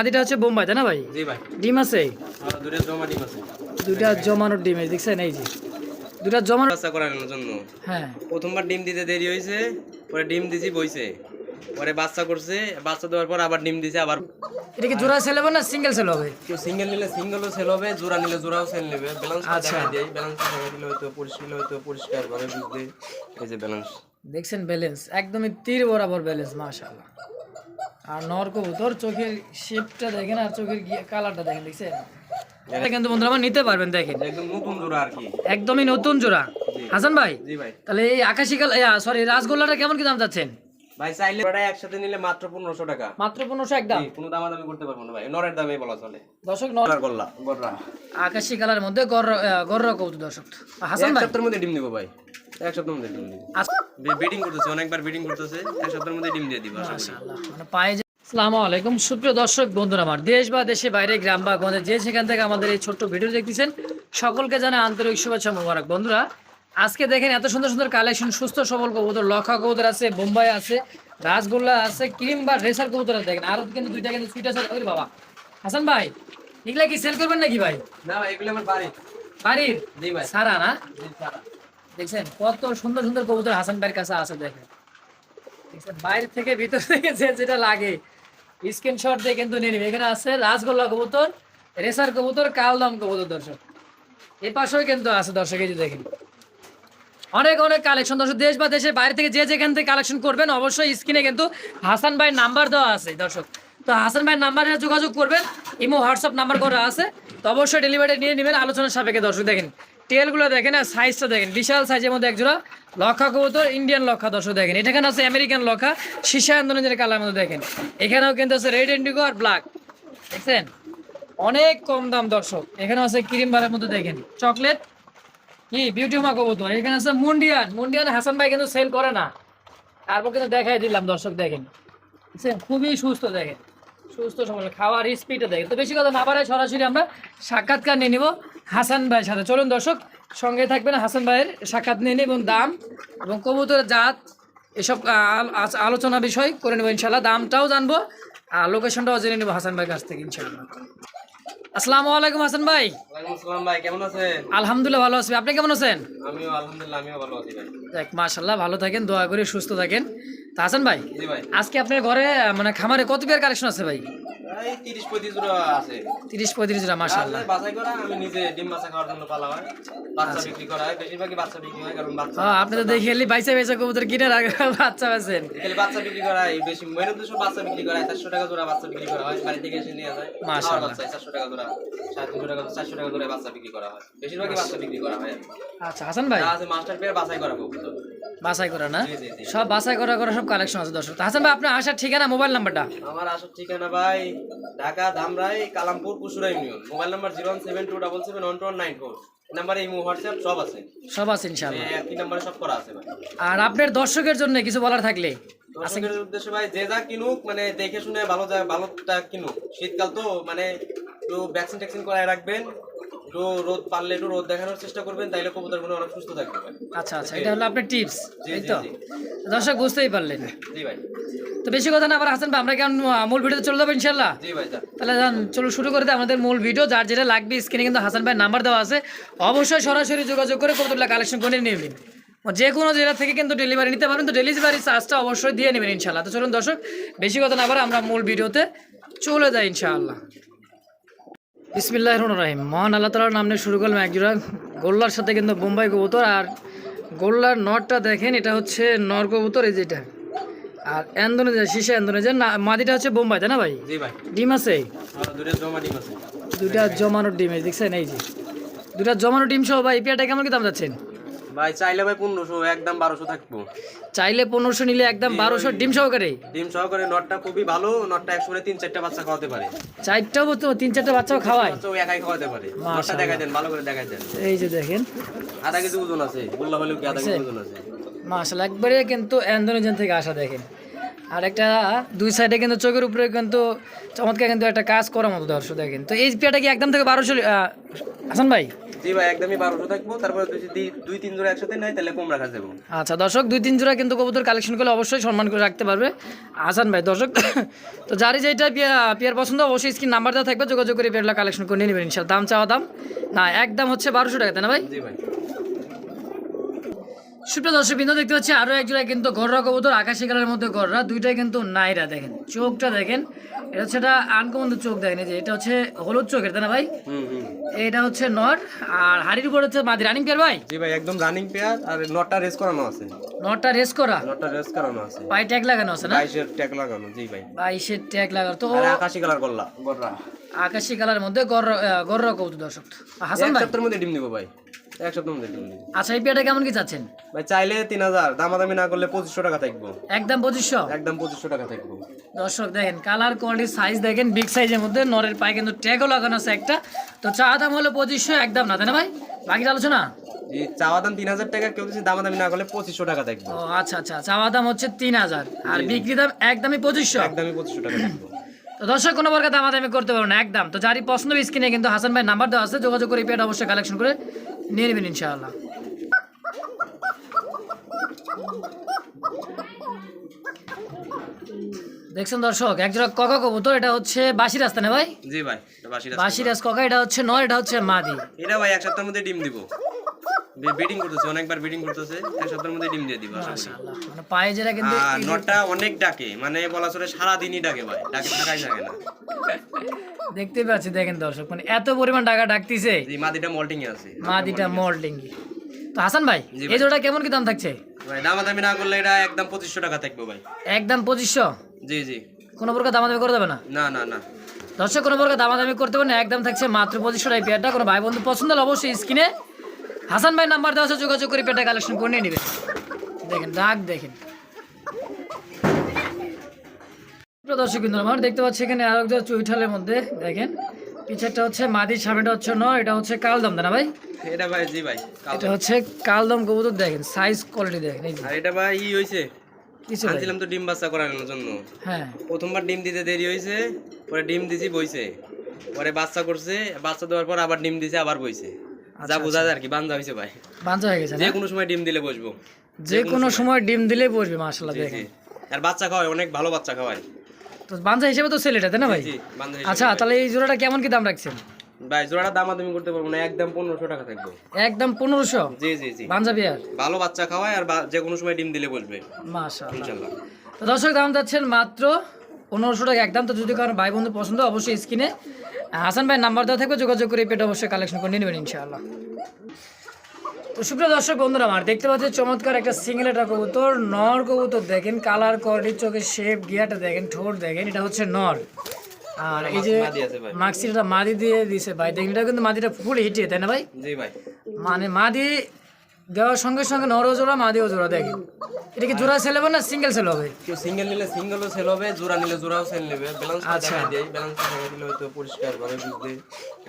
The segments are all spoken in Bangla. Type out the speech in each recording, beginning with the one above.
মাদিটা হচ্ছে বোম্বাই তাই না ভাই? জি ভাই। ডিম আছে? আর দুটো জমা ডিম আছে। দুইটা জমানোর ডিম দেখছেন এই যে। জমানো বাচ্চা করানোর জন্য। হ্যাঁ। প্রথমবার ডিম দিতে দেরি হয়েছে পরে ডিম দিছি বইছে। পরে বাচ্চা করছে বাচ্চা দেওয়ার পর আবার ডিম দিছে আবার এটা কি জোড়া সেল হবে না সিঙ্গেল সেল হবে? কেউ সিঙ্গেল নিলে সিঙ্গেলও সেল হবে জোড়া নিলে জোড়াও সেল নেবে। ব্যালেন্স আচ্ছা। দেখা দেয়। ব্যালেন্স দেখা দিলে হয়তো পরিষ্কার হয়তো পরিষ্কার ভাবে বুঝবে। এই যে ব্যালেন্স দেখছেন ব্যালেন্স একদমই তীর বরাবর ব্যালেন্স মাশাআল্লাহ। আর নর কবুতর চোখের শেপটা দেখেন আর চোখের কালারটা দেখেন দেখছেন? এটা কিন্তু বন্ধুরা আমার নিতে পারবেন দেখেন। একদম নতুন জোড়া আর কি। একদমই নতুন জোড়া। হাসান ভাই জি ভাই। তাহলে এই আকাশি কাল সরি রাসগোল্লাটা কেমন কি দাম যাচ্ছেন ভাই চাইলে ওটা একসাথে নিলে মাত্র পনেরোশো টাকা। মাত্র পনেরোশো একদম? জি, কোনো দামাদামি করতে পারব না ভাই। নরের দামে বলা চলে। দর্শক নর নরের গল্লা। গররা আকাশি কালার মধ্যে গর্র গর্র কবুতর দর্শক। হাসান এক ভাই? সপ্তাহের মধ্যে ডিম দিব ভাই। এক সপ্তাহের মধ্যে ডিম দিব। আস- ব্রিডিং করতেছে অনেকবার ব্রিডিং করতেছে এক সপ্তাহের মধ্যে ডিম দিয়ে দিব আশা করি। মানে পায়ে আসসালামু আলাইকুম সুপ্রিয় দর্শক বন্ধুরা আমার দেশ বা দেশে বাইরে গ্রাম বা গঞ্জে যে সেখান থেকে আমাদের এই ছোট্ট ভিডিও দেখতেছেন সকলকে জানাই আন্তরিক শুভেচ্ছা মোবারক। বন্ধুরা আজকে দেখেন এত সুন্দর সুন্দর কালেকশন সুস্থ সবল কবুতর লক্ষা কবুতর আছে বোম্বাই আছে রাসগোল্লা আছে ক্রিম বা রেসার কবুতর দেখেন আরও কিন্তু দুইটা কিন্তু সুইট আছে ওরে বাবা। হাসান ভাই এগুলা কি সেল করবেন নাকি ভাই? না ভাই এগুলো আমার বাড়ি বাড়ির? জি ভাই। সারা না? জি, সারা। দেখছেন? কত সুন্দর সুন্দর কবুতর হাসান ভাইয়ের কাছে আছে দেখেন। দেখছেন? বাইরে থেকে ভিতর থেকে যে যেটা লাগে। স্ক্রিনশট দিয়ে কিন্তু নিয়ে নিবে। এখানে আছে রাসগোল্লা কবুতর, রেসার কবুতর, কালদম কবুতর, দর্শক। এই পাশেও কিন্তু আছে দর্শক, এই যে দেখেন। অনেক অনেক কালেকশন দর্শক, দেশ বা দেশের বাইরে থেকে যে যেখান থেকে কালেকশন করবেন, অবশ্যই স্ক্রিনে কিন্তু হাসান ভাইয়ের নাম্বার দেওয়া আছে, দর্শক। তো হাসান ভাইয়ের নাম্বারে যোগাযোগ করবেন। ইমো হোয়াটসঅ্যাপ নাম্বার করা আছে। তো অবশ্যই ডেলিভারি নিয়ে নেবেন। আলোচনার সাপেক্ষে দর্শক, দেখেন। টেলগুলো দেখেন আর সাইজটা দেখেন। বিশাল সাইজের মধ্যে একজোড়া লক্ষা কবুতর ইন্ডিয়ান লক্ষা দর্শক দেখেন। এখানে আছে আমেরিকান লক্ষা সীসা আন্দোলনের কালার মধ্যে দেখেন। এখানেও কিন্তু আছে রেড ইন্ডিগো আর ব্ল্যাক দেখছেন? অনেক কম দাম, দর্শক। এখানে আছে ক্রিম বারের মধ্যে দেখেন। চকলেট কি? বিউটি হোমা কবুতর। এখানে আছে মুন্ডিয়ান। মুন্ডিয়ান হাসান ভাই কিন্তু সেল করে না। তারপর কিন্তু দেখাই দিলাম, দর্শক দেখেন। বুঝছেন? খুবই সুস্থ, দেখেন। সুস্থ সবল, খাওয়ার স্পিডে দেখেন। তো বেশি কথা না বাড়ায় সরাসরি আমরা সাক্ষাৎকার নিয়ে নিব। হাসান ভাইয়ের সাথে। চলুন দর্শক সঙ্গে থাকবেন হাসান ভাইয়ের সাক্ষাৎ নিয়ে নিব এবং দাম এবং কবুতরের জাত এসব আলোচনা বিষয় করে নেব ইনশাল্লাহ দামটাও জানব আর লোকেশনটাও জেনে নেব হাসান ভাইয়ের কাছ থেকে ইনশাল্লাহ আসসালামু আলাইকুম হাসান ভাই। আসসালাম ভাই কেমন আছেন? আলহামদুলিল্লাহ ভালো আছি। আপনি কেমন আছেন? আমিও আলহামদুলিল্লাহ আমিও ভালো আছি ভাই। দেখ ভালো থাকেন দোয়া করে সুস্থ থাকেন। তা হাসান ভাই আজকে আপনার ঘরে মানে খামারে কত পেয়ার কালেকশন আছে ভাই? তিরিশ পঁয়ত্রিশ জোড়া আছে। তিরিশ পঁয়ত্রিশ টা মাশাল্লাহ বাছাই করা আমি নিজে ডিম বাছা খাওয়ার জন্য পালা হয়। বাচ্চা বিক্রি করা হয় বেশিরভাগই বাচ্চা বিক্রি হয় কারণ বাচ্চা হ্যাঁ আপনি তো দেখি এলি বাইসা বাইসা কবুতর কিনে রাখা বাচ্চা আছেন এখানে বাচ্চা বিক্রি করা হয় বেশি মেয়ের উদ্দেশ্য বাচ্চা বিক্রি করা হয় চারশো টাকা জোড়া বাচ্চা বিক্রি করা হয় বাড়ি থেকে এসে নিয়ে যায়। মাশাআল্লাহ। বাচ্চা চারশো টাকা জোড়া সাড়ে তিনশো টাকা চারশো টাকা জোড়া বাচ্চা বিক্রি করা হয়। বেশিরভাগই বাচ্চা বিক্রি করা হয়। আচ্ছা হাসান ভাই। আছে মাস্টার পেয়ার বাছাই করা কবুতর। বাছাই করা না? জি জি জি। সব বাছাই করা করা সব কালেকশন আছে দর্শক। হাসান ভাই আপনার আসার ঠিকানা মোবাইল নাম্বারটা আমার আসল ঠিকানা ভাই Dhaka Dhamrai Kalampur Kusura union mobile number zero seven two double seven one two one nine four নাম্বারে ইমো হোয়াটসঅ্যাপ সব আছে। সব আছে ইনশাল্লাহ একই নাম্বারে সব করা আছে ভাই। আর আপনার দর্শকের জন্য কিছু বলার থাকলে? দর্শকের উদ্দেশ্যে ভাই যে যা কিনুক মানে দেখে শুনে ভালো ভালোটা কিনুক। শীতকাল তো মানে একটু ভ্যাকসিন ট্যাকসিন করায় রাখবেন। একটু রোদ পারলে একটু রোদ দেখানোর চেষ্টা করবেন তাইলে কবুতরগুলো অনেক সুস্থ থাকবে। আচ্ছা আচ্ছা এটা হলো আপনার টিপস এই তো? দর্শক বুঝতেই পারলেন। জি ভাই। তো বেশি কথা না আবার হাসান ভাই আমরা কেমন মূল ভিডিওতে চলে যাব ইনশাল্লাহ জি ভাই তাহলে যান চলো শুরু করে দিই আমাদের মূল ভিডিও যার যেটা লাগবে স্ক্রিনে কিন্তু হাসান ভাই নাম্বার দেওয়া আছে। অবশ্যই সরাসরি যোগাযোগ করে কবুতরলা কালেকশন করে নেবেন যে কোনো জেলা থেকে কিন্তু ডেলিভারি নিতে পারেন তো ডেলিভারি চার্জটা অবশ্যই দিয়ে নেবেন ইনশাল্লাহ তো চলুন দর্শক বেশি কথা না আবার আমরা মূল ভিডিওতে চলে যাই ইনশাআল্লাহ। বিসমিল্লাহ রহমান রাহিম মহান আল্লাহ তালার নামে নিয়ে শুরু করলাম একজোড়া গোল্লার সাথে কিন্তু বোম্বাই কবুতর আর গোল্লার নটটা দেখেন এটা হচ্ছে নর কবুতর এই যেটা আর এন্দোনেজা শীষে এন্দোনেজা না মাদিটা হচ্ছে বোম্বাই তাই না ভাই? ডিম আছে? দুটা জমানো ডিম আছে। দুইটা জমানোর ডিম এই দেখছেন এই যে। দুটা জমানো ডিম সহ ভাই পেয়াটা কেমন কি দাম যাচ্ছেন? ভাই চাইলে ভাই পনেরোশো একদম বারোশো থাকব। চাইলে পনেরোশো নিলে একদম বারোশো ডিম সহকারে? ডিম সহকারে নটটা খুবই ভালো নটটা একসঙ্গে তিন চারটা বাচ্চা খাওয়াতে পারে। চারটাও তো তিন চারটা বাচ্চাও খাওয়ায়? একাই খাওয়াতে পারে। নটটা দেখাই দেন ভালো করে দেখাই দেন। এই যে দেখেন। আধা কেজি ওজন আছে বললা হলেও কি আধা কেজি ওজন আছে? একবারে কিন্তু ইন্দোনেশিয়ান থেকে আসা দেখেন। আর একটা দুই সাইডে কিন্তু চোখের উপরে কিন্তু চমৎকার কিন্তু একটা কাজ করার মতো দর্শক দেখেন। তো এই পেয়ারটা কি একদম থেকে বারোশো হাসান ভাই? জি ভাই একদমই বারোশো থাকব। তারপরে যদি দুই তিন জোড়া একসাথে নেয় তাহলে কম রাখা যাব। আচ্ছা দর্শক দুই তিন জোড়া কিন্তু কবুতর কালেকশন করলে অবশ্যই সম্মান করে রাখতে পারবে। হাসান ভাই দর্শক তো যারই যেটা পেয়ার পছন্দ অবশ্যই স্ক্রিন নাম্বার দেওয়া থাকবে যোগাযোগ করে পেয়ারটা কালেকশন করে নিয়ে নেবেন। দাম চাওয়া দাম না একদম হচ্ছে বারোশো টাকা তাই না ভাই? জি ভাই। সুপ্রিয় দর্শক বিন্দু দেখতে পাচ্ছি আরও এক জোড়া কিন্তু গররা কবুতর আকাশি কালারের মধ্যে গররা দুইটাই কিন্তু নাইরা দেখেন। চোখটা দেখেন এটা হচ্ছে একটা আনকমন চোখ দেখেন যে এটা হচ্ছে হলুদ চোখের তাই না ভাই? হুম হুম। এটা হচ্ছে নর আর হাড়ির উপর হচ্ছে মাদি। রানিং পেয়ার ভাই? জি ভাই একদম রানিং পেয়ার আর নটটা রেস করানো আছে। নরটা রেস করা? নটটা রেস করানো আছে। পায়ে ট্যাগ লাগানো আছে না? বাইশের ট্যাগ লাগানো জি ভাই। বাইশের ট্যাগ লাগানো তো আর আকাশি কালার করলা গররা আকাশি কালার মধ্যে গররা গররা কবুতর দর্শক। হাসান ভাই? সপ্তাহের মধ্যে ডিম দিব ভাই। এক সপ্তাহের মধ্যে ডিম দিব। আচ্ছা এই পেয়ারটা কেমন কি চাচ্ছেন? ভাই চাইলে তিন হাজার দামাদামি না করলে পঁচিশশো টাকা থাকব। একদম পঁচিশশো? একদম পঁচিশশো টাকা থাকব। দর্শক দেখেন কালার কোয়ালিটি সাইজ দেখেন বিগ সাইজের মধ্যে নরের পায়ে কিন্তু ট্যাগও লাগানো আছে একটা। তো চা দাম হলো পঁচিশশো একদম না তাই না ভাই? বাকিটা আলোচনা? এই চাওয়া দাম তিন হাজার টাকা কেউ যদি দামাদামি না করলে পঁচিশশো টাকা থাকব। ও আচ্ছা আচ্ছা চাওয়া দাম হচ্ছে তিন হাজার। আর বিক্রি দাম একদমই পঁচিশশো। একদমই পঁচিশশো টাকা থাকব। তো দর্শক কোনো প্রকার দামাদামি করতে পারব না একদম। তো যারই পছন্দ স্ক্রিনে কিন্তু হাসান ভাই নাম্বার দেওয়া আছে যোগাযোগ করে পেট অবশ্যই কালেকশন করে নিয়ে নেবেন ইনশাআল্লাহ। দেখছেন দর্শক একজোড়া ককা কবুতর এটা হচ্ছে বাসি রাস্তা না ভাই? জি ভাই এটা বাসি রাস্তা। বাসি রাস ককা এটা হচ্ছে নয় এটা হচ্ছে মাদি। এটা ভাই এক সপ্তাহের মধ্যে ডিম দিব। বিডিং করতেছে অনেকবার বিডিং করতেছে এক সপ্তাহের মধ্যে ডিম দিয়ে দিব মাশাআল্লাহ মানে পায়ে যেটা কিন্তু আর নটটা অনেক ডাকে মানে বলা চলে সারা দিনই ডাকে ভাই ডাকে থাকাই থাকে না। দেখতে পাচ্ছি দেখেন দর্শক মানে এত পরিমাণ টাকা ডাকতিছে। জি মাদিটা মল্টিং এ আছে মাদিটা মোল্ডিং তো হাসান ভাই এই জোড়া কেমন কি দাম থাকছে? ভাই দামাদামি না করলে এটা একদম পঁচিশশো টাকা থাকবে ভাই। একদম পঁচিশশো? জি জি। কোনো প্রকার দামাদামি করে দেবে না? না না না। দর্শক কোনো প্রকার দামাদামি করতে পারে না একদম থাকছে মাত্র পঁচিশশো টাকা পেয়ারটা। কোনো ভাই বন্ধু পছন্দ হলে অবশ্যই স্ক্রিনে হাসান ভাই নাম্বার দেওয়া আছে যোগাযোগ করে পেয়ারটা কালেকশন করে নিয়ে নেবেন। দেখেন ডাক দেখেন। দর্শক বিন্দু আমার দেখতে পাচ্ছি এখানে আরও একটা চুইঠালের মধ্যে দেখেন। পিছেরটা হচ্ছে মাদির সামনেটা হচ্ছে ন এটা হচ্ছে কালদম না ভাই? এটা ভাই জি ভাই এটা হচ্ছে কালদম কবুতর দেখেন সাইজ কোয়ালিটি দেখেন এই আর এটা ভাই ই হইছে। কিছু আনছিলাম তো ডিম বাচ্চা করানোর জন্য। হ্যাঁ। প্রথমবার ডিম দিতে দেরি হয়েছে পরে ডিম দিছি বইছে। পরে বাচ্চা করছে বাচ্চা দেওয়ার পর আবার ডিম দিছে আবার বইছে। যা বোঝা যায় আর কি বান্ধা হয়েছে ভাই। বাঞ্চা হয়ে গেছে যে কোনো সময় ডিম দিলে বসবো। যে কোনো সময়। ডিম দিলে বসবে মাশাল্লাহ দেখেন। আর বাচ্চা খাওয়ায় অনেক ভালো বাচ্চা খাওয়ায়। তো বাঞ্চা হিসেবে তো ছেলেটা তাই না ভাই? আচ্ছা তাহলে এই জোড়াটা কেমন কি দাম রাখছেন? ভাই জোড়াটা দামাদামি করতে পারব না একদম পনেরোশো টাকা থাকবে। একদম পনেরোশো? জি জি জি। বাঞ্জা বিয়ার? ভালো বাচ্চা খাওয়ায় আর যে কোনো সময় ডিম দিলে বসবে। ইনশাল্লাহ তো দর্শক দাম যাচ্ছেন মাত্র পনেরোশো টাকা। একদম তো যদি কারণ ভাই বন্ধু পছন্দ অবশ্যই স্ক্রিনে হাসান ভাই নাম্বার দেওয়া থাকবে যোগাযোগ করে পেট অবশ্যই কালেকশন করে নেবেন ইনশাআল্লাহ। তো সুপ্রিয় দর্শক বন্ধুরা আমার দেখতে পাচ্ছি চমৎকার একটা সিঙ্গেল একটা কবুতর নর কবুতর দেখেন কালার কোয়ালিটি চোখের শেপ গিয়াটা দেখেন ঠোঁট দেখেন এটা হচ্ছে নর। আর এই যে মাক্সিটা মাদি দিয়ে দিছে ভাই দেখেন এটা কিন্তু মাদিটা ফুল হিটিয়ে তাই না ভাই? জি ভাই। মানে মাদি দেওয়ার সঙ্গে সঙ্গে নরও জোড়া মাদিও জোড়া দেখেন এটা কি জোড়া সেল হবে না সিঙ্গেল সেল হবে? কেউ সিঙ্গেল নিলে সিঙ্গেলও সেল হবে জোড়া নিলে জোড়াও সেল নেবে। ব্যালেন্স আচ্ছা। দেখাই ব্যালেন্স দেখাই দিলে হয়তো পরিষ্কার ভাবে বুঝবে।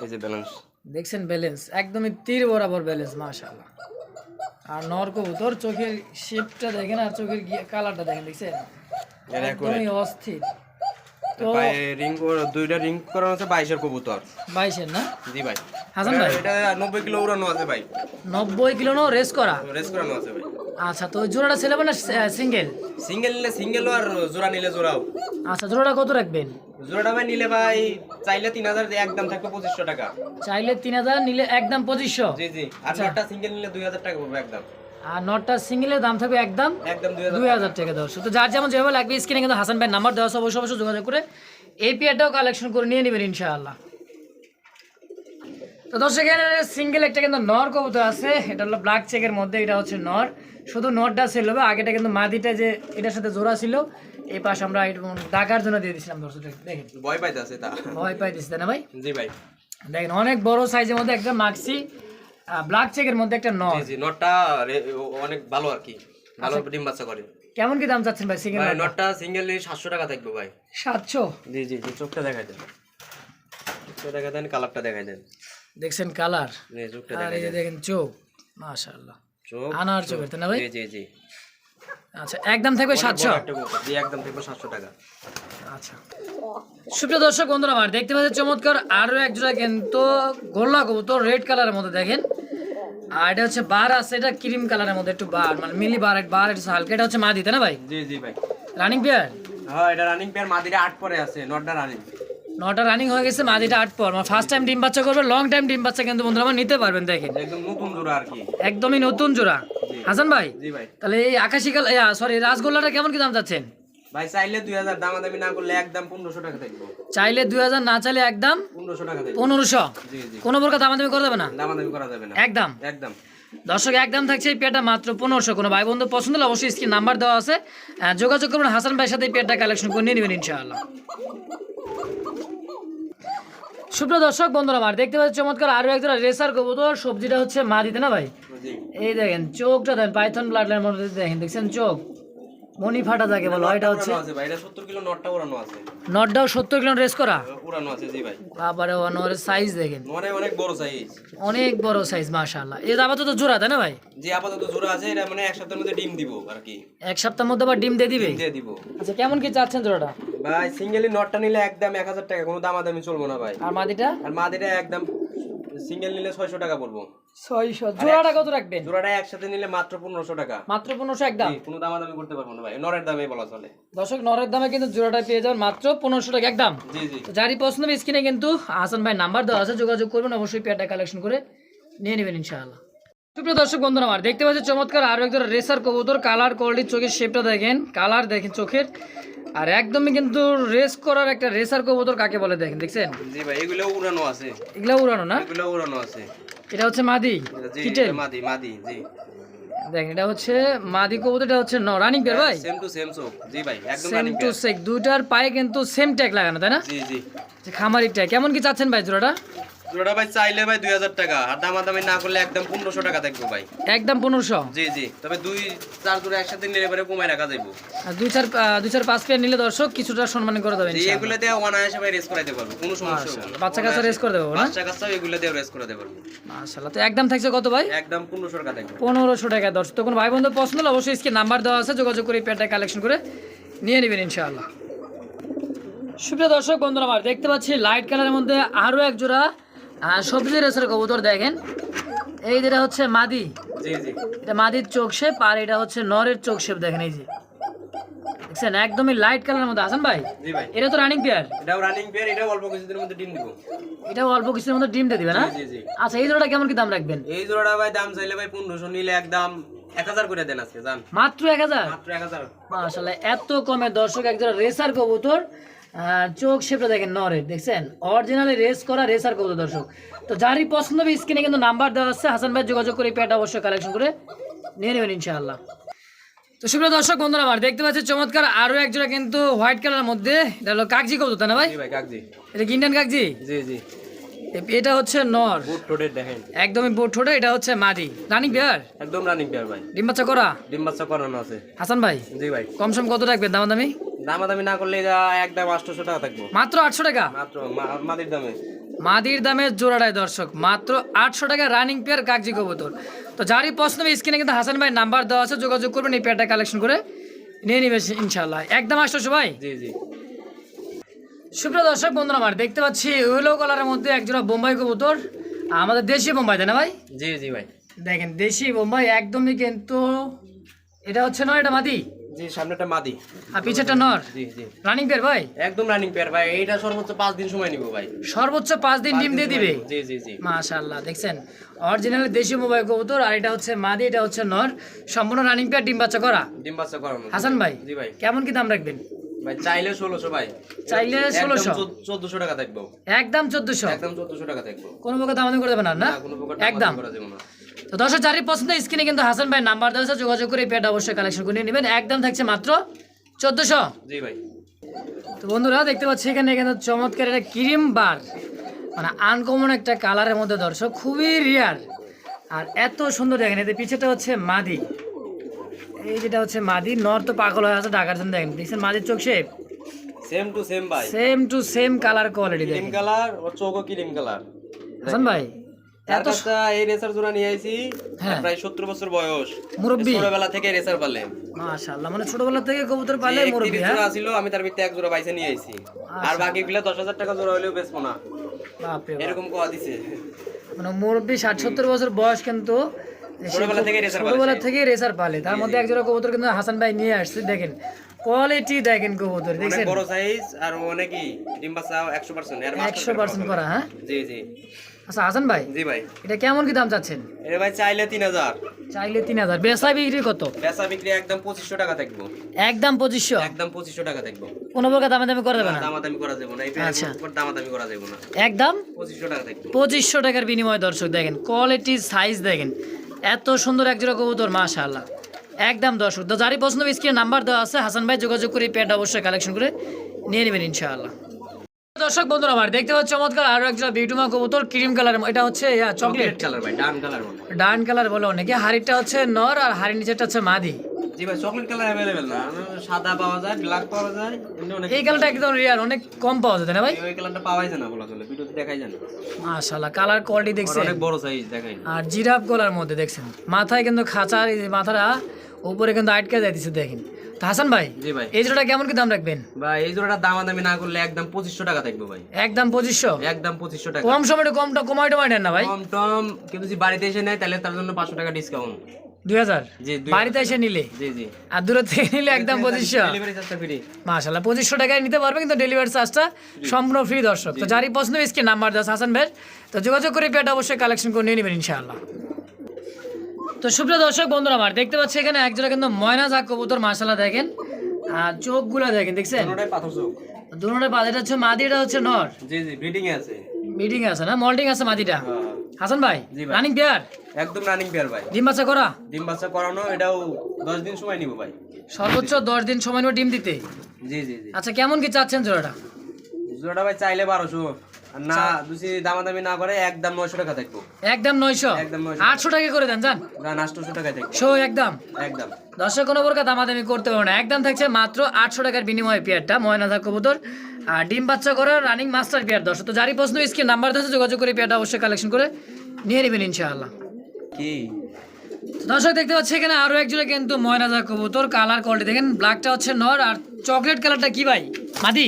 এই যে ব্যালেন্স দেখছেন ব্যালেন্স একদমই তীর বরাবর ব্যালেন্স মাশাআল্লাহ। আর নর কবুতর চোখের শেপটা দেখেন আর চোখের কালারটা দেখেন দেখছেন? একদমই অস্থির। তো রিং দুইটা রিং করানো আছে বাইশের কবুতর। বাইশের না? জি ভাই। হাসান ভাই। এটা নব্বই কিলো উড়ানো আছে ভাই। নব্বই কিলো নো রেস করা? রেস করানো আছে ভাই। আচ্ছা তো জোড়াটা ছেলে না সিঙ্গেল সিঙ্গেল নিলে আর জোড়া নিলে জোড়াও। আচ্ছা জোড়াটা কত রাখবেন? জোড়াটা ভাই নিলে ভাই চাইলে তিন হাজার একদম থাকবে পঁচিশশো টাকা। চাইলে তিন হাজার নিলে একদম পঁচিশশো? জি জি। আর নটা সিঙ্গেল নিলে দুই হাজার টাকা পড়বে একদম। আর নটটা সিঙ্গেলের দাম থাকবে একদম দুই হাজার টাকা। দর্শক তো যার যেমন যেভাবে লাগবে স্ক্রিনে কিন্তু হাসান ভাইয়ের নাম্বার দেওয়া আছে, অবশ্যই অবশ্যই যোগাযোগ করে এই পেয়ারটাও কালেকশন করে নিয়ে নেবেন ইনশাআল্লাহ। তো দর্শক এখানে সিঙ্গেল একটা কিন্তু নর কবুতর আছে। এটা হলো ব্ল্যাক চেকের মধ্যে এটা হচ্ছে নর। শুধু নরটা সেল হবে আগেটা কিন্তু মাদিটা যে এটার সাথে জোড়া ছিল এই পাশ আমরা ডাকার জন্য দিয়ে দিয়েছিলাম দর্শক দেখেন। ভয় পাইতে আছে ভয় পাই দিচ্ছে না ভাই? জি ভাই। দেখেন অনেক বড় সাইজের মধ্যে একটা মাক্সি ব্ল্যাক চেকের মধ্যে একটা নর জি নটটা অনেক ভালো আর কি। ভালো ডিম বাচ্চা করে। কেমন কি দাম চাচ্ছেন ভাই সিঙ্গেল ভাই নটটা সিঙ্গেল সাতশো টাকা থাকবে ভাই। সাতশো? জি জি চোখটা দেখাই দেন। চোখটা দেখাই দেন কালারটা দেখাই দেন। দেখছেন কালার জি চোখটা দেখাই দেন। দেখেন চোখ মাশাআল্লাহ। চোখ আনার চোখের তাই না ভাই? জি জি জি। আচ্ছা একদম থাকবে অনেক সাতশো? বড় একটা কবুতর। জি একদম থাকবে সাতশো টাকা। আচ্ছা। সুপ্রিয় দর্শক বন্ধুরা আমার দেখতে পাচ্ছেন চমৎকার আরও এক জোড়া কিন্তু গোল্লা কবুতর রেড কালারের মধ্যে দেখেন। আর এটা হচ্ছে বার আছে এটা ক্রিম কালারের মধ্যে একটু বার মানে মিলি বার বার এটা হালকা। এটা হচ্ছে না ভাই? জি জি ভাই। রানিং পেয়ার হ্যাঁ এটা রানিং পেয়ার আট পরে আছে নটটা রানিং নটা রানিং হয়ে গেছে মাদিটা আট পর। মানে ফার্স্ট টাইম ডিম বাচ্চা করবে লং টাইম ডিম বাচ্চা কিন্তু বন্ধুরা আমার নিতে পারবেন দেখেন। একদম নতুন জোড়া আর কি। একদমই নতুন জোড়া। হাসান ভাই জি ভাই। তাহলে এই আকাশি কালার সরি রাসগোল্লাটা কেমন কি দাম যাচ্ছেন ভাই চাইলে দুই হাজার দামাদামি না করলে একদম পনেরোশো টাকা থাকব। চাইলে দুই হাজার না চাইলে একদম পনেরোশো টাকা থাকব। পনেরোশো? জি জি। কোনো প্রকার দামাদামি করে দেবে না? দামাদামি করা যাবে না। একদম। একদম। দর্শক একদম থাকছে এই পেয়ারটা মাত্র পনেরোশো। কোনো ভাই বন্ধু পছন্দ হলে অবশ্যই স্ক্রিন নাম্বার দেওয়া আছে। যোগাযোগ করবেন হাসান ভাইয়ের সাথে এই পেয়ারটা কালেকশন করে নিয়ে নেবেন ইনশাআল্লাহ। সুপ্রিয় দর্শক বন্ধুরা আমার দেখতে পাচ্ছি চমৎকার আরও একজোড়া রেসার কবুতর। সবজিটা হচ্ছে মা দিতে না ভাই? এই দেখেন চোখটা দেখেন পাইথন ব্লাড মধ্যে দেখেন দেখছেন চোখ? মনি ফাটা থাকে বলো এটা হচ্ছে ভাই এটা সত্তর কিলো নটটা উড়ানো আছে। নটটাও সত্তর কিলো রেস করা? উড়ানো আছে জি ভাই। বাবারে ওর সাইজ দেখেন। অনেক বড় সাইজ অনেক বড় সাইজ মাশাআল্লাহ। আপাতত জোড়া তাই না ভাই? যে আপাতত জোড়া আছে এটা মানে এক সপ্তাহের মধ্যে ডিম দিব আর কি। এক সপ্তাহের মধ্যে আবার ডিম দিয়ে দিবে? দিয়ে দিব। আচ্ছা কেমন কি চাচ্ছেন জোড়াটা? ভাই সিঙ্গেলি নটটা নিলে একদম এক হাজার টাকা কোনো দামাদামি চলবো না ভাই। আর মাদিটা? আর মাদিটা একদম সিঙ্গেল নিলে ছয়শো টাকা পড়ব ছয়শো। জোড়াটা কত রাখবেন? জোড়াটা একসাথে নিলে মাত্র পনেরোশো টাকা। মাত্র পনেরোশো একদম কোনো কোনো দামাদামি করতে পারব না ভাই। নরের দামে বলা চলে। দর্শক নরের দামে কিন্তু জোড়াটা পেয়ে যাবেন মাত্র পনেরোশো টাকা একদম জি জি। যারই পছন্দ স্ক্রিনে কিন্তু হাসান ভাই নাম্বার দেওয়া আছে যোগাযোগ করবেন অবশ্যই পেয়ারটা কালেকশন করে নিয়ে নেবেন ইনশাআল্লাহ। সুপ্রিয় দর্শক বন্ধুরা আমার দেখতে পাচ্ছি চমৎকার আরও একজন রেসার কবুতর কালার কোয়ালিটির চোখের শেপটা দেখেন কালার দেখেন চোখের। আর একদমই কিন্তু রেস করার একটা রেসার কবুতর কাকে বলে দেখেন দেখছেন? জি ভাই এগুলো উড়ানো আছে। এগুলা উড়ানো না? এগুলো উড়ানো আছে। এটা হচ্ছে মাদি জি কিটেল। মাদি মাদি জি। দেখেন এটা হচ্ছে মাদি কবুতর এটা হচ্ছে রানিং পেয়ার ভাই? সেম টু সেম জি ভাই একদম সেম টু সেক দুইটার পায়ে কিন্তু সেম ট্যাগ লাগানো তাই না? জি জি। খামারি ট্যাগ কেমন কি চাচ্ছেন ভাই জোড়াটা? জোড়া ভাই চাইলে ভাই দুই হাজার টাকা। আর দামাদামি না করলে একদম পনেরোশো টাকা থাকব ভাই। একদম পনেরোশো? জি জি। তবে দুই চার জোড়া একসাথে নিলে পরে কমায় রাখা যাইবো। আর দুই চার দুই চার পাঁচ পেয়ার নিলে দর্শক কিছুটা সম্মান করে দেবেন এগুলোতে অনায়াসে ভাই রেস করাইতে পারব কোনো সমস্যা হবে বাচ্চা কাচ্চা রেস করে দেবো না? বাচ্চা এগুলো দিয়ে রেস করাতে পারব। মাশাআল্লাহ। তো একদম থাকছে কত ভাই? একদম পনেরোশো টাকা থাকবে পনেরোশো টাকা দর্শক। তখন ভাই বন্ধু পছন্দ হলে অবশ্যই স্ক্রিন নাম্বার দেওয়া আছে যোগাযোগ করে পেয়ারটা কালেকশন করে নিয়ে নেবেন ইনশাআল্লাহ। সুপ্রিয় দর্শক বন্ধুরা আমার দেখতে পাচ্ছি লাইট কালারের মধ্যে আরও এক জোড়া আহ, সবজি রেসের কবুতর দেখেন। এই যেটা হচ্ছে মাদি। এটা মাদির চোখ শেপ আর এটা হচ্ছে নরের চোখ শেপ দেখেন এই যে। দেখছেন? একদমই লাইট কালারের মধ্যে ভাই? এটা তো রানিং পেয়ার এটাও রানিং পেয়ার এটাও অল্প কিছুদিনের মধ্যে ডিম দিব। এটাও অল্প মধ্যে দিবে না? আচ্ছা এই জোড়াটা কেমন কি দাম রাখবেন? এই জোড়াটা ভাই দাম চাইলে ভাই পনেরোশো নিলে একদম এক হাজার করে দেন আজকে জান। মাত্র এক হাজার? মাত্র এক হাজার। এত কমে দর্শক একজোড়া রেসার কবুতর। চোখ শেপটা দেখেন নরের দেখছেন? অরিজিনালি রেস করা রেসার কবুতর দর্শক? তো যারই পছন্দ হবে স্ক্রিনে কিন্তু নাম্বার দেওয়া আছে। হাসান ভাই যোগাযোগ করে প্যাট অবশ্যই কালেকশন করে নিয়ে নেবেন ইনশাআল্লাহ। তো সুপ্রিয় দর্শক বন্ধুরা আমার দেখতে পাচ্ছি চমৎকার আরও একজোড়া কিন্তু হোয়াইট কালারের মধ্যে। এটা হলো কাগজি কবুতর তাই না ভাই? এটা কি ইন্ডিয়ান কাগজি জি জি। এটা হচ্ছে নর। দেখেন। একদমই বোট ঠোঁটে এটা হচ্ছে মাদি। রানিং বিয়ার একদম রানিং পেয়ার ভাই। ডিম বাচ্চা করা? ডিম বাচ্চা করানো আছে। হাসান ভাই জি ভাই। কম সম কত রাখবেন দাম দামি দামাদামি না করলে এটা একদম আটশোশো টাকা থাকব। মাত্র আটশো টাকা? মাত্র মাদির দামে। মাদির দামে জোড়াটায় দর্শক মাত্র আটশো টাকা রানিং পেয়ার কাগজি কবুতর। তো যারই পছন্দ হবে স্ক্রিনে কিন্তু হাসান ভাই নাম্বার দেওয়া আছে যোগাযোগ করবেন এই পেয়ারটা কালেকশন করে। নিয়ে নিবে ইনশাল্লাহ একদম আটশো ভাই জি জি। সুপ্রিয় দর্শক বন্ধুরা আমার দেখতে পাচ্ছি ইয়েলো কালারের মধ্যে একজোড়া বোম্বাই কবুতর। আমাদের দেশি বোম্বাই তাই না ভাই? জি জি ভাই। দেখেন দেশি বোম্বাই একদমই কিন্তু এটা হচ্ছে নয় এটা মাদি? জি সামনেটা মাদি। আর পিছেরটা নর? জি জি। রানিং পেয়ার ভাই? একদম রানিং পেয়ার ভাই এইটা সর্বোচ্চ পাঁচ দিন সময় নিব ভাই। সর্বোচ্চ পাঁচ দিন ডিম দিয়ে দিবে? জি জি জি। মাশাআল্লাহ দেখছেন? অরিজিনাল দেশি মোবাইল কবুতর আর এটা হচ্ছে মাদি এটা হচ্ছে নর। সম্পূর্ণ রানিং পেয়ার ডিম বাচ্চা করা? ডিম বাচ্চা করানো হাসান ভাই জি ভাই। কেমন কি দাম রাখবেন? ভাই চাইলে ষোলোশো ভাই। চাইলে 1600 চোদ্দশো টাকা থাকব। একদম চোদ্দশো? একদম চোদ্দশো টাকা থাকব। কোনো প্রকার দাম করে দেবেন না না? না কোনো প্রকার একদম। করা যাবে না। তো দর্শক যারই পছন্দ স্ক্রিনে কিন্তু হাসান ভাই নাম্বার দেওয়া আছে যোগাযোগ করে এই অবশ্যই কালেকশন করে নেবেন। একদম থাকছে মাত্র চোদ্দশো। জি ভাই। তো বন্ধুরা দেখতে পাচ্ছি এখানে কিন্তু চমৎকার একটা ক্রিম বার মানে আনকমন একটা কালারের মধ্যে দর্শক খুবই রিয়ার আর এত সুন্দর দেখেন এতে পিছেটা হচ্ছে মাদি। এই যেটা হচ্ছে মাদি নর তো পাগল হয়ে আছে ঢাকার জন্য দেখেন দেখছেন মাদির চোখ শেপ সেম টু সেম ভাই। Same to same colour quality দেখেন। কালার চোখও ক্রিম কালার হাসান ভাই তার কাছে এই রেসার জোড়া নিয়ে আইছি। প্রায় সত্তর বছর বয়স। মুরব্বি? ছোটবেলা থেকে রেসার পালে। মাশাআল্লাহ মানে ছোটবেলা থেকে কবুতর পালে মুরব্বি হ্যাঁ? ছিল আমি তার ভিত্তি এক জোড়া বাইসে নিয়ে আইছি। আর বাকি গুলা টাকা জোড়া হলেও বেচবো না। বাপরে এরকম কোয়া দিছে। মানে মুরব্বি ষাট সত্তর বছর বয়স কিন্তু ছোটবেলা থেকে রেসার পালে ছোটবেলা থেকে রেসার পালে। তার মধ্যে একজোড়া কবুতর কিন্তু হাসান ভাই নিয়ে আসছে দেখেন। কোয়ালিটি দেখেন কবুতর দেখছেন? বড় সাইজ আর অনেকই ডিম বাচ্চা একশো পার্সেন্ট এর একশো পার্সেন্ট করা হ্যাঁ? জি জি। আচ্ছা হাসান ভাই জি ভাই। এটা কেমন কি দাম চাচ্ছেন? এর ভাই চাইলে তিন হাজার। চাইলে তিন হাজার। বেচা বিক্রি কত? বেচা বিক্রি একদম পঁচিশশো টাকা থাকব। একদম পঁচিশশো? একদম পঁচিশশো টাকা থাকব। কোনো প্রকার দামে দামে করে দেবে না? দামাদামি করা যাবে না। এই আচ্ছা। দামাদামি করা যাবে না। একদম? পঁচিশশো টাকা থাকব। পঁচিশশো টাকার বিনিময়ে দর্শক দেখেন কোয়ালিটি সাইজ দেখেন। এত সুন্দর এক জোড়া কবুতর মাশাআল্লাহ। একদম দর্শক তো যারই পছন্দ স্ক্রিনে নাম্বার দেওয়া আছে। হাসান ভাই যোগাযোগ করে প্যান্ট অবশ্যই কালেকশন করে নিয়ে নেবেন ইনশাআল্লাহ। দর্শক বন্ধুরা আমার দেখতে পাচ্ছি চমৎকার আরও এক জোড়া বিউটিমা কবুতর ক্রিম কালার এটা হচ্ছে চকলেট কালার ভাই ডান কালার বলে। ডান কালার বলে অনেকে হাড়িটা হচ্ছে নর আর হাড়ির নিচেটা হচ্ছে মাদি। জি ভাই চকলেট কালার অ্যাভেলেবেল না। সাদা পাওয়া যায় ব্ল্যাক পাওয়া যায় অনেক এই কালারটা একদম রিয়ার অনেক কম পাওয়া যায় না ভাই? ওই কালারটা পাওয়াই যায় না বলা চলে ভিডিওতে দেখাই যায় না। মাশাআল্লাহ কালার কোয়ালিটি দেখছেন। অনেক বড় সাইজ দেখাই আর জিরাফ গলার মধ্যে দেখছেন মাথায় কিন্তু খাঁচার এই মাথাটা উপরে কিন্তু আটকে যাইতেছে দেখেন। হাসান ভাই জি ভাই। এই জোড়াটা কেমন কি দাম রাখবেন? ভাই এই জোড়াটা দামাদামি না করলে একদম পঁচিশশো টাকা থাকবে ভাই। একদম পঁচিশশো? একদম পঁচিশশো টাকা। কম কম কমাই টমাই নেন না ভাই। কম টম কেউ যদি বাড়িতে এসে নেয় তাহলে তার জন্য পাঁচশো টাকা ডিসকাউন্ট দুই হাজার? বাড়িতে এসে নিলে? জি জি। আর দূরের থেকে নিলে একদম পঁচিশশো? পঁচিশশো টাকায় নিতে পারবে কিন্তু ডেলিভারি চার্জটা সম্পূর্ণ ফ্রি দর্শক। তো যারই পছন্দ নাম্বার দাস হাসান ভাই তো যোগাযোগ করে পেটা অবশ্যই কালেকশন করে নিয়ে নেবেন ইনশাআল্লাহ। তো সুপ্রিয় দর্শক বন্ধুরা আমার দেখতে পাচ্ছি এখানে একজোড়া কিন্তু ময়না ঝাক কবুতর মাশাল্লাহ দেখেন। আর চোখগুলো দেখেন দেখছেন? পাথর এটা হচ্ছে মাদি এটা হচ্ছে নর? জি জি ব্রিডিং আছে। মিটিং আছে না? মল্টিং আছে মাদিটা? হ্যাঁ। হাসান ভাই রানিং পেয়ার একদম রানিং পেয়ার ভাই। ডিম বাচ্চা করা? ডিম বাচ্চা করানো এটাও দশ দিন সময় নিব ভাই। সর্বোচ্চ দশ দিন সময় নেবে ডিম দিতে? জি জি জি। আচ্ছা কেমন কি চাচ্ছেন জোড়াটা? জোড়াটা ভাই চাইলে বারোশো। আর না দুসি দামাদামি না করে একদম নয়শো টাকা থাকব একদম নয়শো? একদম নয়শো আটশো টাকা করে দেন জান না আটশোশো টাকায় থাকবে শো একদম। একদম। দর্শক কোনো প্রকার দামাদামি করতে পারব না। একদম থাকছে মাত্র আটশো টাকার বিনিময়ে পেয়ারটা ময়না থাক কবুতর। আর ডিম বাচ্চা করা রানিং মাস্টার পেয়ার। দর্শক তো যারই প্রশ্ন স্ক্রিন নাম্বার যোগাযোগ করে পেয়ারটা অবশ্যই কালেকশন করে নিয়ে নেবেন ইনশাআল্লাহ। কি? দর্শক দেখতে পাচ্ছি এখানে আরও একজোড়া কিন্তু ময়না থাক কবুতর। কালার কোয়ালিটি দেখেন ব্ল্যাকটা হচ্ছে নর আর চকলেট কালারটা কি ভাই? মাদি?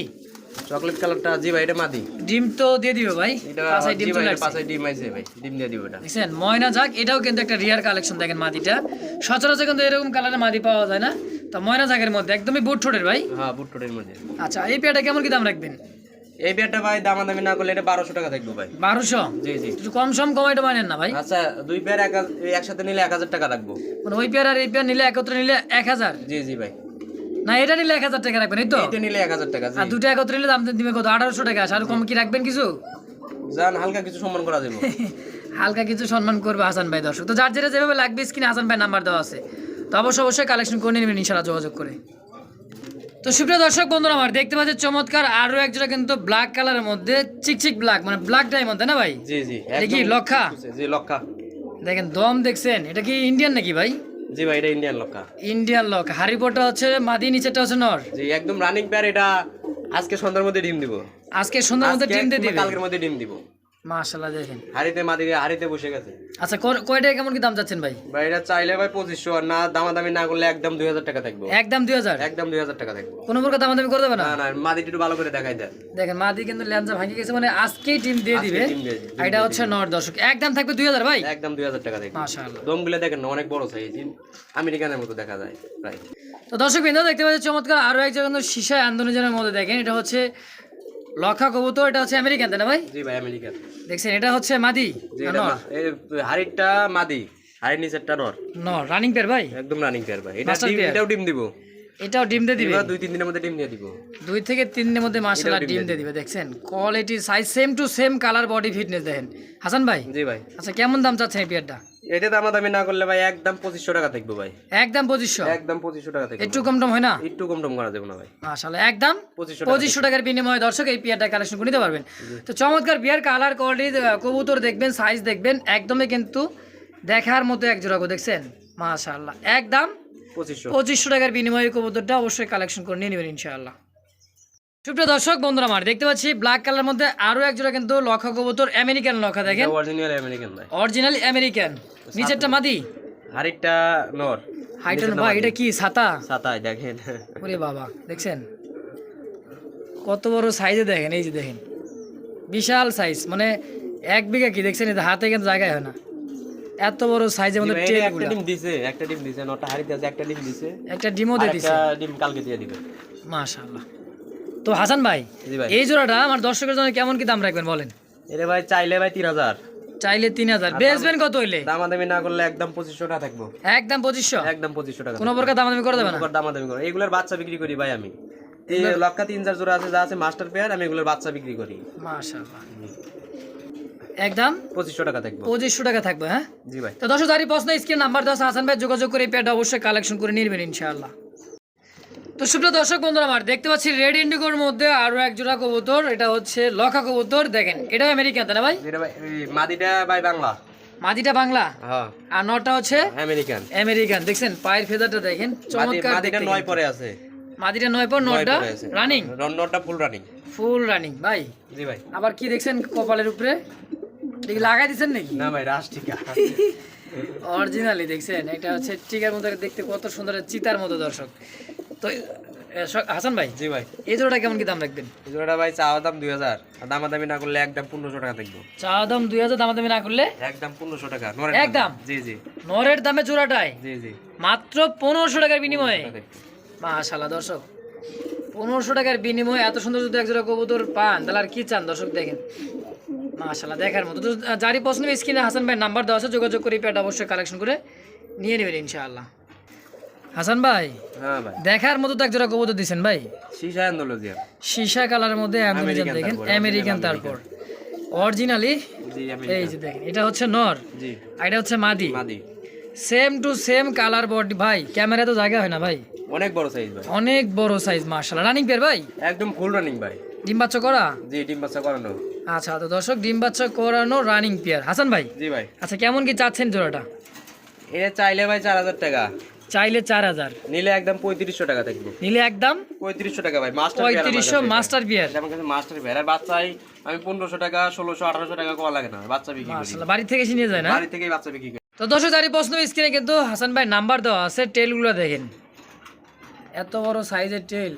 চকলেট কালারটা জি ভাই এটা মাদি। ডিম তো দিয়ে দিবে ভাই। এটা পাশায় ডিম চলে এটা। পাশে ডিম আছে ভাই ডিম দিয়ে দিব এটা। দেখছেন ময়না যাক এটাও কিন্তু একটা রিয়ার কালেকশন দেখেন মাদিটা। সচরাচর কিন্তু এরকম কালারের মাদি পাওয়া যায় না। তো ময়না জাগের মধ্যে একদমই বুট ঠোঁটের ভাই। হ্যাঁ বুটটোটের মধ্যে। আচ্ছা এই পেয়ারটা কেমন কি দাম রাখবেন? এই পেয়ারটা ভাই দামাদামি না করলে এটা বারোশো টাকা থাকবে ভাই। বারোশো? জি জি। একটু কম সম কমাই টমাই নেন না ভাই। আচ্ছা দুই পেয়ার এক একসাথে নিলে এক হাজার টাকা রাখব। মানে ওই পেয়ার আর এই পেয়ার নিলে একত্রে নিলে এক হাজার। জি জি ভাই। না এটা নিলে এক হাজার টাকা রাখবেন এই তো? এটা নিলে এক হাজার টাকা জি। আর দুটো একত্রে নিলে দাম দিবে কত? আঠারোশো টাকা। আর কম কি রাখবেন কিছু? যান হালকা কিছু সম্মান করা যাবে। হালকা কিছু সম্মান করবে হাসান ভাই দর্শক। তো যার যেটা যেভাবে লাগবে স্ক্রিনে হাসান ভাই নাম্বার দেওয়া আছে। তো অবশ্যই অবশ্যই কালেকশন করে নেবেন ইনশাল্লাহ যোগাযোগ করে। তো সুপ্রিয় দর্শক বন্ধুরা আমার দেখতে পাচ্ছি চমৎকার আরও একজোড়া কিন্তু ব্ল্যাক কালারের মধ্যে চিকচিক ব্ল্যাক মানে ব্ল্যাক ডায়মন্ড তাই না ভাই? জি জি এটা কি লক্ষা? জি লক্ষা। দেখেন দম দেখছেন। এটা কি ইন্ডিয়ান নাকি ভাই? জি ভাই এটা ইন্ডিয়ান লক্ষা ইন্ডিয়ান লক হারিপোটা হচ্ছে মাদি নিচেটা হচ্ছে নর। জি একদম রানিং পেয়ার এটা আজকে সন্ধ্যার মধ্যে ডিম দিব। আজকে সন্ধ্যার মধ্যে ডিম দিয়ে দিবে কালকের মধ্যে ডিম দিব। মাশাল্লাহ দেখেন। হাড়িতে মাদি হাড়িতে বসে গেছে। আচ্ছা ক- কেমন কি দাম চাচ্ছেন ভাই? ভাই এটা চাইলে ভাই পঁচিশশো আর না দামাদামি না করলে একদম দুই হাজার টাকা থাকব। একদম দুই হাজার? একদম দুই হাজার টাকা থাকব। কোনো প্রকার দাম করে দেবে না? না না মাদিটা একটু ভালো করে দেখাই দেন। দেখেন মাদি কিন্তু ল্যাঞ্জা ভাঙে গেছে মানে আজকেই দিয়ে আজকে দিবে। এটা হচ্ছে নর দর্শক। একদম থাকবে দুই হাজার ভাই? একদম টাকা থাকবে। দমগুলো দেখেন অনেক বড় সাইজ আমেরিকানের মতো দেখা যায় প্রায়। তো দর্শক বিন্দু দেখতে পাচ্ছি চমৎকার আরও এক জায়গা কিন্তু আন্দোলনের মধ্যে দেখেন এটা হচ্ছে লক্ষা কবুতর এটা হচ্ছে আমেরিকান তাই না ভাই? জি ভাই আমেরিকান। দেখছেন এটা হচ্ছে মাদি হাড়িটা মাদি হাড়ির নিচেরটা নর। নর রানিং পেয়ার ভাই? একদম রানিং পেয়ার ভাই। এটা ডিম এটাও ডিম দিব। এটাও ডিম দিয়ে দিবে? দুই তিন দিনের মধ্যে ডিম দিয়ে দিব। দুই থেকে তিন দিনের মধ্যে এটাও ডিম দিয়ে দিবে। দেখছেন? Quality size same to same colour body fitness দেখেন। হাসান ভাই? জি ভাই। আচ্ছা কেমন দাম চাচ্ছেন এই পেয়ারটা এটা দামাদামি না করলে ভাই একদম পঁচিশশো টাকা থাকবে ভাই। একদম পঁচিশশো? একদম পঁচিশশো টাকা থাকবে একটু কম টম হয় না? একটু কম টম করা যাবে না ভাই। মাশাল্লাহ একদম পঁচিশশো পঁচিশশো টাকার বিনিময়ে দর্শক এই পিয়ারটা কালেকশন করে নিতে পারবেন। তো চমৎকার কালার কোয়ালিটি কবুতর দেখবেন সাইজ দেখবেন একদমই কিন্তু দেখার মতো এক জোড়া দেখছেন? মাশাল্লাহ একদম পঁচিশশো। পঁচিশশো টাকার বিনিময়ে কবুতরটা অবশ্যই কালেকশন করে নিয়ে নেবেন ইনশাআল্লাহ। সুপ্রিয় দর্শক বন্ধুরা আমার দেখতে পাচ্ছি ব্ল্যাক কালার মধ্যে আরও এক জোড়া কিন্তু লক্ষা কবুতর আমেরিকান লক্ষা দেখেন। অরিজিনাল আমেরিকান ভাই। অরিজিনাল আমেরিকান নিচেরটা মাদি? আরেকটা নর। হাইটেল ভাই এটা কি ছাতা সাতাই দেখেন। ওরে বাবা দেখছেন? কত বড় সাইজে দেখেন এই যে দেখেন। বিশাল সাইজ মানে এক বিঘা কি দেখছেন? এটা হাতে কিন্তু জায়গায় হয় না। এত বড় সাইজের মধ্যে একটা ডিম দিছে একটা ডিম দিছে নটা হাড়িতে আছে একটা ডিম দিছে। একটা ডিমও দিয়ে দিছে। একটা ডিম কালকে দিয়ে দিবে। মাশাআল্লাহ। তো হাসান ভাই এই জোড়াটা আমার দর্শকের জন্য কেমন কি দাম রাখবেন বলেন? এরে ভাই চাইলে ভাই তিন হাজার। চাইলে তিন হাজার। বেচবেন কত হইলে? দামাদামি না করলে একদম পঁচিশশো টাকা থাকব। একদম পঁচিশশো? একদম পঁচিশশো টাকা কোনো প্রকার দামাদামি করে দেবে না? দামাদামি করো এগুলোর বাচ্চা বিক্রি করি ভাই আমি। লক্কা তিন চার জোড়া আছে যা আছে মাস্টার পেয়ার আমি এগুলোর বাচ্চা বিক্রি করি। মাশাআল্লাহ। একদম? পঁচিশশো টাকা থাকব। পঁচিশশো টাকা থাকবে হ্যাঁ? জি ভাই। তো দর্শক যারই প্রশ্ন স্ক্রিন নাম্বার দশ হাসান ভাই যোগাযোগ করে এই প্যাড অবশ্যই কালেকশন করে নিবেন ইনশাআল্লাহ। তো সুপ্রিয় দর্শক বন্ধুরা আমার দেখতে পাচ্ছি রেড ইন্ডিগোর মধ্যে আরও এক জোড়া কবুতর। এটা হচ্ছে লখা কবুতর। দেখেন এটাও আমেরিকান তাই না ভাই? যেটা ভাই মাদিটা ভাই বাংলা। মাদিটা বাংলা? হ্যাঁ। আর নটা হচ্ছে আমেরিকান। আমেরিকান। দেখছেন পায়ের ফেদারটা দেখেন চমৎকার মাদিটা নয় পরে আছে। মাদিটা নয় পর নটা রানিং রন্ডনটা ফুল রানিং ফুল রানিং ভাই। জি ভাই। আবার কি দেখছেন কপালের উপরে? দেখি লাগাই দিচ্ছেন নাকি? না ভাই রাস টিকা অরিজিনালি দেখছেন এটা হচ্ছে টিকার মতো দেখতে কত সুন্দর চিতার মতো দর্শক। তো হাসান ভাই জি ভাই। এই জোড়াটা কেমন কি দাম রাখবেন? এই জোড়াটা ভাই চাওয়া দাম দুই হাজার দামাদামি না করলে একদম পনেরোশো টাকা থাকব। চা দাম দুই হাজার দামাদামি না করলে? একদম পনেরোশো টাকা নরের একদম? জি জি। নরের দামে জোড়াটায় জি জি। মাত্র পনেরোশো টাকার বিনিময়ে? মাশাল্লাহ দর্শক। পনেরোশো টাকার বিনিময়ে এত সুন্দর যদি এক জোড়া কবুতর পান তাহলে আর কি চান দর্শক দেখেন? মাশাল্লাহ দেখার মতো। তো যারই পছন্দ স্ক্রিনে হাসান ভাই নাম্বার দেওয়া আছে যোগাযোগ করে প্যাড অবশ্যই কালেকশন করে নিয়ে নেবেন ইনশাআল্লাহ। হাসান ভাই হ্যাঁ দেখার মতো তো এক জোড়া কবুতর দিচ্ছেন ভাই। সীসা আন্দোলজিয়া সীসা কালারের মধ্যে দেখেন আমেরিকান তারপর। অরিজিনালি এই যে দেখেন এটা হচ্ছে নর আর এটা হচ্ছে মাদি। মাদি। Same to same colour body ভাই ক্যামেরা তো জায়গা হয় না ভাই। অনেক বড় সাইজ ভাই। অনেক বড় সাইজ মার্শাল্লাহ রানিং পেয়ার ভাই? একদম ফুল রানিং ভাই। ডিম বাচ্চা করা? জি ডিম বাচ্চা করানো। আচ্ছা তো দর্শক ডিম বাচ্চা করানো রানিং পেয়ার হাসান ভাই? জি ভাই। আচ্ছা কেমন কি চাচ্ছেন জোড়াটা? এটা চাইলে ভাই চার হাজার টাকা। চাইলে চার হাজার। নিলে একদম পঁয়ত্রিশশো টাকা থাকবে। নিলে একদম পঁয়ত্রিশশো টাকা ভাই মাস্টার পঁয়ত্রিশশো মাস্টার আমার কাছে মাস্টার আর বাচ্চাই আমি পনেরোশো টাকা ষোলোশো আঠারোশো টাকা কোয়া লাগে না বাচ্চা বিক্রি করি। বাড়ি থেকে এসে নিয়ে যায় না? বাড়ি থেকেই বাচ্চা বিক্রি করি। তো দর্শক যারই প্রশ্ন স্ক্রিনে কিন্তু হাসান ভাই নাম্বার দেওয়া আছে টেলগুলো দেখেন। এত বড় সাইজের টেল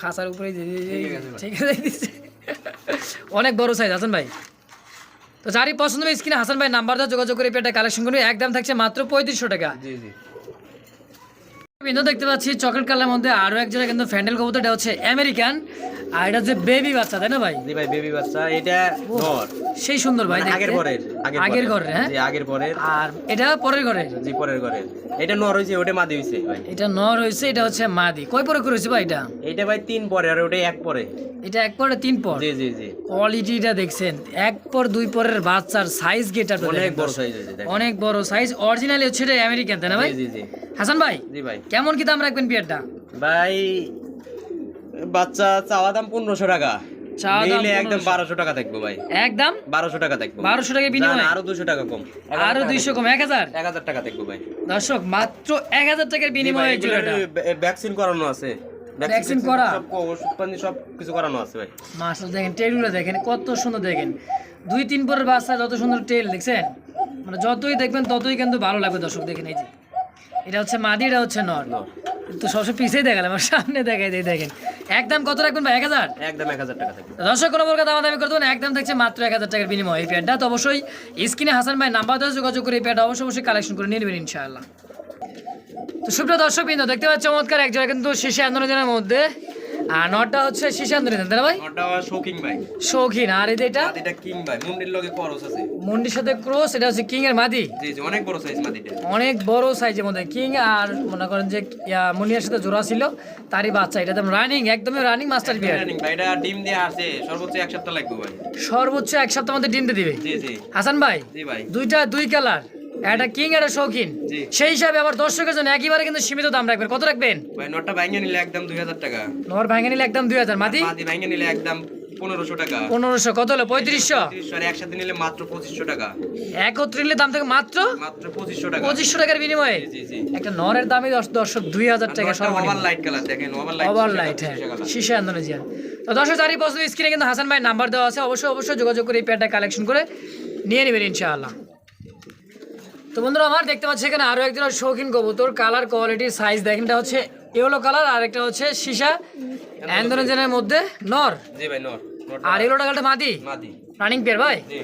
খাসার উপরে ঠিক আছে অনেক বড় সাইজ হাসান ভাই। তো যারই পছন্দ হবে স্ক্রিনে হাসান ভাই নাম্বার দেওয়া যোগাযোগ করে পেটা কালেকশন করবে একদম থাকছে মাত্র পঁয়ত্রিশশো টাকা। জি জি। কিন্তু দেখতে পাচ্ছি চকলেট কালার মধ্যে আরও এক জায়গায় কিন্তু ফ্যান্ডেল কবুতরটা হচ্ছে আমেরিকান। আর এটা হচ্ছে বেবি বাচ্চা তাই না ভাই? জি ভাই বেবি বাচ্চা এটা নর সেই সুন্দর ভাই মানে আগের আগের হ্যাঁ? জি আগের আর এটা পরের জি পরের এটা নর হয়েছে ওটা মাদি হয়েছে ভাই। এটা নর হয়েছে এটা হচ্ছে মাদি। কয় পরে করেছে ভাই এটা? এটা ভাই তিন পরে আর ওটা এক পরে। এটা এক পরে তিন পর? জি জি জি। কোয়ালিটিটা দেখছেন এক পর দুই পরের বাচ্চার সাইজ গেট অনেক বড় সাইজ অনেক বড় সাইজ অরিজিনালি হচ্ছে এটা আমেরিকান তাই না ভাই? জি জি। জি হাসান ভাই জি ভাই। কেমন কি দাম রাখবেন বিয়ারটা ভাই বাচ্চা চাওয়া দাম পনেরোশো টাকা। নিলে একদম 1500 টাকা থাকব ভাই। একদম? বারোশো টাকা থাকব বারোশো টাকা বিনিময়? আরও দুশো টাকা কম। আরও দুইশো কম এক হাজার? টাকা থাকব ভাই। দর্শক মাত্র এক হাজার টাকার বিনিময়ে জোড়াটা ভ্যাকসিন করানো আছে। Vaccine করা? ওষুধ পানি সব কিছু করানো আছে ভাই। মাসল দেখেন টেলগুলো দেখেন কত সুন্দর দেখেন। দুই তিন পরের বাচ্চা যত সুন্দর টেল দেখছেন? মানে যতই দেখবেন ততই কিন্তু ভালো লাগবে দর্শক দেখেন এই যে। এটা হচ্ছে মাদি এটা হচ্ছে নর। তো সবসময় পিছিয়ে দেখালে আমার সামনে দেখাই দিয়ে দেখেন। একদম কত রাখবেন ভাই? এক হাজার? একদম এক হাজার টাকা থাকবে। দর্শক কোনো প্রকার দামাদামি করতে না, একদম থাকছে মাত্র এক হাজার টাকার বিনিময়। এই প্যাডটা তো অবশ্যই স্ক্রিনে হাসান ভাই নাম্বার যোগাযোগ করে এই প্যাডটা অবশ্যই অবশ্যই কালেকশন করে নিয়ে নেবেন ইনশাআল্লাহ। তো সুপ্রিয় দর্শক বিন্দু দেখতে পাচ্ছি চমৎকার এক জায়গায় কিন্তু শেষে আন্দোলনের মধ্যে আর নটটা হচ্ছে তাই ভাই? শৌকিং ভাই। শৌখিন আর এই যে এটা? কিং ভাই মুন্ডির লগে করস আছে। মন্ডির সাথে ক্রস এটা হচ্ছে কিং এর মাদি? জি জি অনেক বড় সাইজ মাদিটা। অনেক বড় সাইজের মধ্যে। কিং আর মনে করেন যে মুনিয়ার সাথে জোড়া ছিল তারই বাচ্চা। এটা একদম রানিং একদমই রানিং মাস্টার বিয়ার Running ভাই এটা ডিম দিয়ে আসে সর্বোচ্চ এক সপ্তাহ লাগবে ভাই। সর্বোচ্চ এক সপ্তাহ মধ্যে ডিম দিয়ে দিবে? জি জি। হাসান ভাই জি ভাই। দুইটা দুই কালার একটা কিং একটা শৌখিন। সেই হিসাবে আবার দর্শকের জন্য একেবারে কিন্তু সীমিত দাম রাখবেন। কত রাখবেন? ভাই নটটা ভাঙে নিলে একদম দুই হাজার টাকা। নর ভাঙে নিলে একদম দুই হাজার। মাদি? মাদি ভাঙে নিলে একদম পনেরোশো টাকা। পনেরোশো। কত হলো? পঁয়ত্রিশশো? একসাথে নিলে মাত্র পঁচিশশো টাকা। নিলে দাম থেকে মাত্র? মাত্র পঁচিশশো টাকা। পঁচিশশো টাকার বিনিময়ে? জি জি একটা নরের দশ দর্শক দুই হাজার টাকা ওভার লাইট কালার দেখেন ওভার লাইট ওভার লাইট হ্যাঁ। শীর্ষে ইন্দোনেশিয়ান তো যারই পছন্দ স্ক্রিনে কিন্তু হাসান ভাই নাম্বার দেওয়া আছে। অবশ্যই অবশ্যই যোগাযোগ করে এই প্যাডটা কালেকশন করে নিয়ে নেবেন ইনশাআল্লাহ। তো বন্ধুরা আমার দেখতে পাচ্ছি এখানে আরও একজনের শৌখিন কবুতর। কালার কোয়ালিটি সাইজ দেখেন এটা হচ্ছে ইয়েলো কালার আর একটা হচ্ছে সীসা। ইন্দোনেশিয়ানের মধ্যে নর। জি ভাই নর আর ইয়েলো টাকাটা মাদি মাদি রানিং পেয়ার ভাই? জি।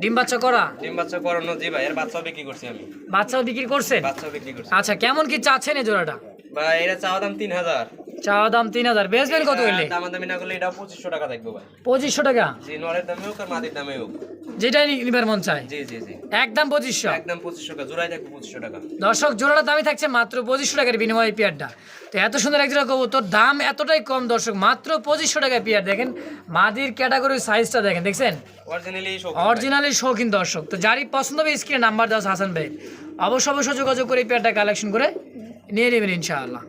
ডিম বাচ্চা করা? ডিম বাচ্চা করানো জি ভাই এর বাচ্চা বিক্রি করছি আমি। বাচ্চাও বিক্রি করছেন বাচ্চাও বিক্রি করছে। আচ্ছা কেমন কি চাচ্ছেন এই জোড়াটা? ভাই এটা চাওয়া দাম তিন হাজার। চাওয়া দাম তিন হাজার। বেচবেন কত হইলে? দাম দামি না করলে এটা পঁচিশশো টাকা থাকবে ভাই। পঁচিশশো টাকা? জি নরের দামে হোক আর মাদির দামে হোক। যেটাই নিবার মন চায়। জি জি জি। একদম পঁচিশশো? একদম পঁচিশশো টাকা জোড়াই থাকবে পঁচিশশো টাকা। দর্শক জোড়াটা দামই থাকছে মাত্র পঁচিশশো টাকার বিনিময় পেয়ারটা। তো এত সুন্দর এক জোড়া কবুতর দাম এতটাই কম দর্শক মাত্র পঁচিশশো টাকায় পেয়ার। দেখেন মাদির ক্যাটাগরির সাইজটা দেখেন দেখছেন? অরিজিনালি শৌখিন দর্শক। তো যারই পছন্দ হবে স্ক্রিনে নাম্বার দেওয়া হাসান ভাই। অবশ্য অবশ্য যোগাযোগ করে পেয়ারটা কালেকশন করে নিয়ে নেবেন ইনশাআল্লাহ।